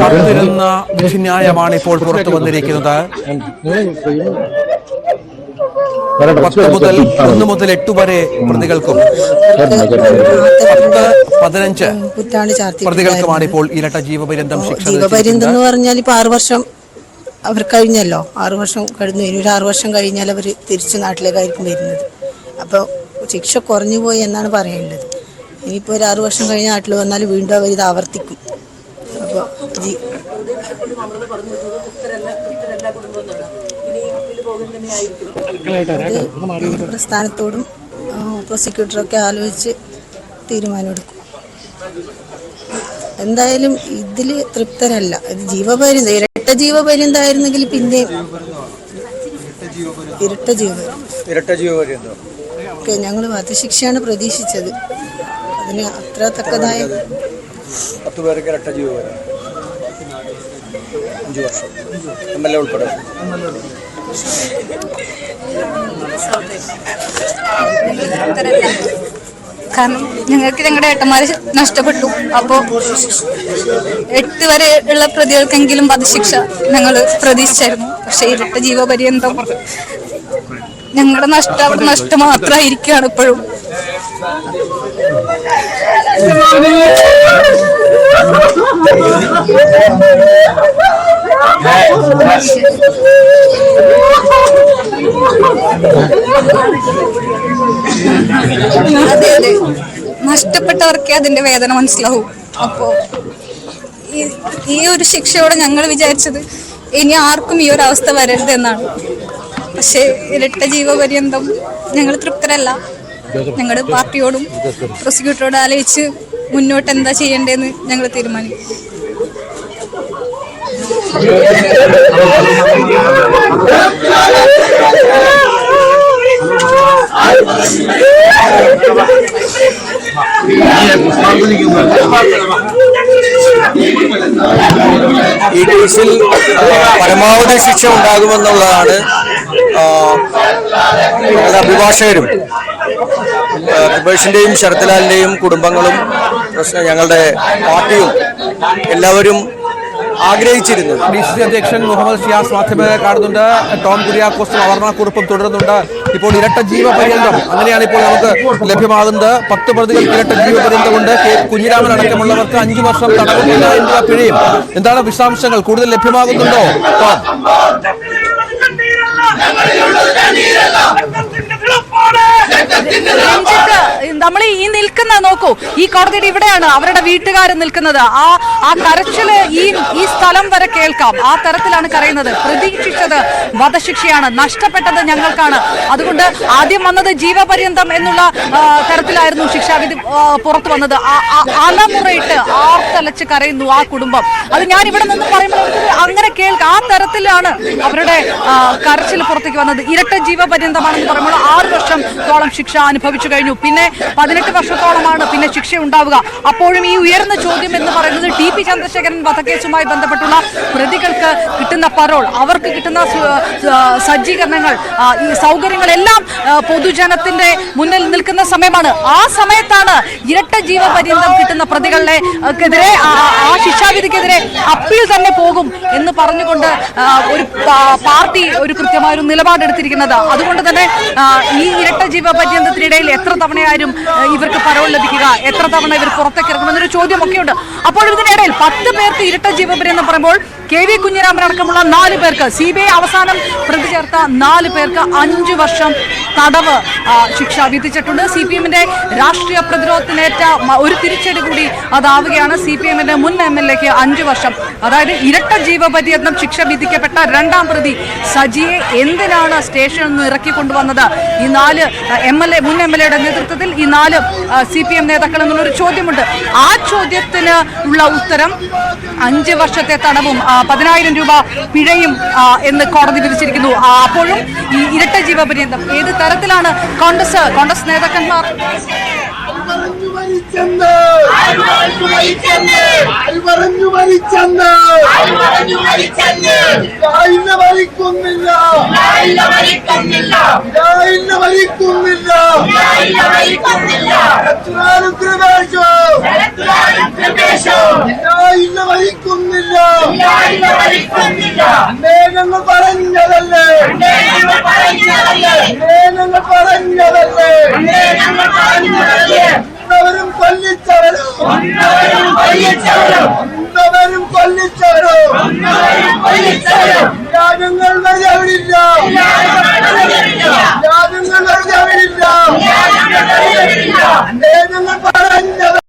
കാത്തിരുന്ന വിധിന്യായമാണ് ഇപ്പോൾ പുറത്തു വന്നിരിക്കുന്നത്. പത്ത് മുതൽ ഒന്ന് മുതൽ എട്ട് വരെ പ്രതികൾക്കും പത്ത് പതിനഞ്ച് പ്രതികൾക്കുമാണ് ഇപ്പോൾ ഇരട്ട ജീവപര്യന്തം ശിക്ഷ ജീവപര്യന്തം. എന്ന് പറഞ്ഞാൽ ഇപ്പൊ ആറു വർഷം അവർ കഴിഞ്ഞല്ലോ. ആറു വർഷം കഴിഞ്ഞു. ഇനി ഒരു ആറു വർഷം കഴിഞ്ഞാൽ അവർ തിരിച്ചു നാട്ടിലേക്കായിരിക്കും വരുന്നത്. അപ്പോൾ ശിക്ഷ കുറഞ്ഞു പോയി എന്നാണ് പറയേണ്ടത്. ഇനിയിപ്പോൾ ഒരു ആറു വർഷം കഴിഞ്ഞ നാട്ടിൽ വന്നാൽ വീണ്ടും അവർ ഇത് ആവർത്തിക്കും. അപ്പോൾ ജി ഇത് പ്രസ്ഥാനത്തോടും പ്രോസിക്യൂട്ടറൊക്കെ ആലോചിച്ച് തീരുമാനമെടുക്കും. എന്തായാലും ഇതിൽ തൃപ്തരല്ല. ഇത് ജീവപര്യന്തം ഇരട്ട ജീവപര്യന്തായിരുന്നെങ്കിൽ പിന്നെയും ഇരട്ട ജീവപര്യന്തം. ഇരട്ട ജീവപര്യന്തം. ഞങ്ങൾ വധശിക്ഷയാണ് പ്രതീക്ഷിച്ചത്. അതിന് അത്ര തക്കതായ പത്ത് പേരൊക്കെ ഇരട്ട ജീവപര്യന്തം അഞ്ചു വർഷം. എം എൽ എ ഉൾപ്പെടെ. കാരണം ഞങ്ങൾക്ക് ഞങ്ങളുടെ ഏട്ടന്മാരെ നഷ്ടപ്പെട്ടു. അപ്പോൾ എട്ട് വരെ ഉള്ള പ്രതികൾക്കെങ്കിലും വധശിക്ഷ ഞങ്ങൾ പ്രതീക്ഷിച്ചായിരുന്നു. പക്ഷേ ഇരട്ട ജീവപര്യന്തം ഞങ്ങളുടെ നഷ്ടം നഷ്ടം മാത്രമായിരിക്കുകയാണ് ഇപ്പോഴും. അതെ അതെ നഷ്ടപ്പെട്ടവർക്കേ അതിന്റെ വേദന മനസ്സിലാവൂ. അപ്പോ ഈ- ഒരു ശിക്ഷയോടെ ഞങ്ങൾ വിചാരിച്ചത് ഇനി ആർക്കും ഈ ഒരു അവസ്ഥ വരരുത് എന്നാണ് പക്ഷേ ഇരട്ട ജീവപര്യന്തം ഞങ്ങൾ തൃപ്തരല്ല. ഞങ്ങളുടെ പാർട്ടിയോടും പ്രോസിക്യൂട്ടറോടും ആലോചിച്ച് മുന്നോട്ട് എന്താ ചെയ്യേണ്ടതെന്ന് ഞങ്ങൾ തീരുമാനിക്കും. ഈ കേസിൽ പരമാവധി ശിക്ഷ ഉണ്ടാകുമെന്നുള്ളതാണ് ഞങ്ങളുടെ അഭിഭാഷകരും ആ, ശരത്ലാലിന്റെയും കുടുംബങ്ങളും ഞങ്ങളുടെ പാർട്ടിയും എല്ലാവരും ആഗ്രഹിച്ചിരുന്നത് ഡി സി സി അധ്യക്ഷൻ മുഹമ്മദ് ഷിയാസ് മാധ്യമങ്ങളെ കാണുന്നുണ്ട്. ടോം കുര്യാക്കോസും അവർണക്കുറിപ്പും തുടരുന്നുണ്ട്. ഇപ്പോൾ ഇരട്ട ജീവപര്യന്തം അങ്ങനെയാണ് ഇപ്പോൾ നമുക്ക് ലഭ്യമാകുന്നത്. പത്ത് പ്രതികൾക്ക് ഇരട്ട ജീവപര്യന്തം ഉണ്ട്. കുഞ്ഞിരാമൻ അടക്കമുള്ളവർക്ക് അഞ്ചു വർഷം തടവും എന്നുള്ള പിഴയും. എന്താണ് വിശദാംശങ്ങൾ? കൂടുതൽ ലഭ്യമാകുന്നുണ്ടോ? ടോം രഞ്ജിത്ത് നമ്മൾ ഈ നിൽക്കുന്ന നോക്കൂ. ഈ കോടതിയുടെ ഇവിടെയാണ് അവരുടെ വീട്ടുകാർ നിൽക്കുന്നത്. ആ ആ കരച്ചിൽ ഈ ഈ സ്ഥലം വരെ കേൾക്കാം. ആ തരത്തിലാണ് കരയുന്നത്. പ്രതീക്ഷിച്ചത് വധശിക്ഷയാണ് നഷ്ടപ്പെട്ടത് ഞങ്ങൾക്കാണ്. അതുകൊണ്ട് ആദ്യം വന്നത് ജീവപര്യന്തം എന്നുള്ള തരത്തിലായിരുന്നു ശിക്ഷാവിധി പുറത്തു വന്നത്. അലമുറയിട്ട് ആർത്തലച്ച് കരയുന്നു ആ കുടുംബം. അത് ഞാൻ ഇവിടെ നിന്ന് പറയുമ്പോൾ അങ്ങനെ കേൾക്കാം ആ തരത്തിലാണ് അവരുടെ കരച്ചിൽ പുറത്തേക്ക് വന്നത്. ഇരട്ട ജീവപര്യന്തമാണെന്ന് പറയുമ്പോൾ ആറ് വർഷത്തോളം ശിക്ഷ അനുഭവിച്ചു കഴിഞ്ഞു. പിന്നെ പതിനെട്ട് വർഷത്തോളമാണ് പിന്നെ ശിക്ഷ ഉണ്ടാവുക. അപ്പോഴും ഈ ഉയർന്ന ചോദ്യം എന്ന് പറയുന്നത് ടി പി ചന്ദ്രശേഖരൻ വധക്കേസുമായി ബന്ധപ്പെട്ടുള്ള പ്രതികൾക്ക് കിട്ടുന്ന പരോൾ അവർക്ക് കിട്ടുന്ന സജ്ജീകരണങ്ങൾ ഈ സൗകര്യങ്ങളെല്ലാം പൊതുജനത്തിന്റെ മുന്നിൽ നിൽക്കുന്ന സമയമാണ്. ആ സമയത്താണ് ഇരട്ട ജീവപര്യന്തം കിട്ടുന്ന പ്രതികളെ ആ, ക്കെതിരെ ആ ആ ശിക്ഷാവിധിക്കെതിരെ അപ്പീൽ തന്നെ പോകും എന്ന് പറഞ്ഞുകൊണ്ട് ഒരു പാർട്ടി ഒരു കൃത്യമായ ഒരു നിലപാടെടുത്തിരിക്കുന്നത്. അതുകൊണ്ട് തന്നെ ഈ ഇരട്ട ജീവ പര്യന്തത്തിനിടയിൽ എത്ര തവണയായാലും ഇവർക്ക് പരോൾ ലഭിക്കുക എത്ര തവണ ഇവർ പുറത്തേക്ക് ഇറങ്ങുമെന്നൊരു ചോദ്യമൊക്കെ ഉണ്ട്. അപ്പോൾ ഇതിനിടയിൽ പത്ത് പേർക്ക് ഇരട്ട ജീവപര്യന്തം പറയുമ്പോൾ കെ വി കുഞ്ഞിരാമൻ അടക്കമുള്ള നാല് പേർക്ക് സി ബി ഐ അവസാനം പ്രതി ചേർത്ത നാല് പേർക്ക് അഞ്ചു വർഷം തടവ് ശിക്ഷ വിധിച്ചിട്ടുണ്ട്. സി പി എമ്മിന്റെ രാഷ്ട്രീയ പ്രതിരോധത്തിനേറ്റ ഒരു തിരിച്ചടി കൂടി അതാവുകയാണ്. സി പി എമ്മിന്റെ മുൻ എം എൽ എക്ക് അഞ്ചു വർഷം. അതായത് ഇരട്ട ജീവപര്യന്തം ശിക്ഷ വിധിക്കപ്പെട്ട രണ്ടാം പ്രതി സജിയെ എന്തിനാണ് സ്റ്റേഷനിൽ നിന്ന് ഇറക്കി കൊണ്ടുവന്നത്? ഈ നാല് എം എൽ എ മുൻ എം എൽ എയുടെ നേതൃത്വത്തിൽ ഈ നാല് സി പി എം നേതാക്കൾ എന്നുള്ളൊരു ചോദ്യമുണ്ട്. ആ ചോദ്യത്തിന് ഉള്ള ഉത്തരം അഞ്ച് വർഷത്തെ തടവും പതിനായിരം രൂപ പിഴയും എന്ന് കോടതി വിധിച്ചിരിക്കുന്നു. അപ്പോഴും ഈ ഇരട്ട ജീവപര്യന്തം ഏത് തരത്തിലാണ് കോൺഗ്രസ് കോൺഗ്രസ് നേതാക്കന്മാർ. പറഞ്ഞു ഞങ്ങൾ പറഞ്ഞതല്ലേ? ഞങ്ങൾ പറഞ്ഞതല്ലേ? ഒന്നവരും കൊല്ലിച്ചവരും. ഒന്നവരും കൊല്ലിച്ചവരും. രാജ്യങ്ങൾ വെറുതെ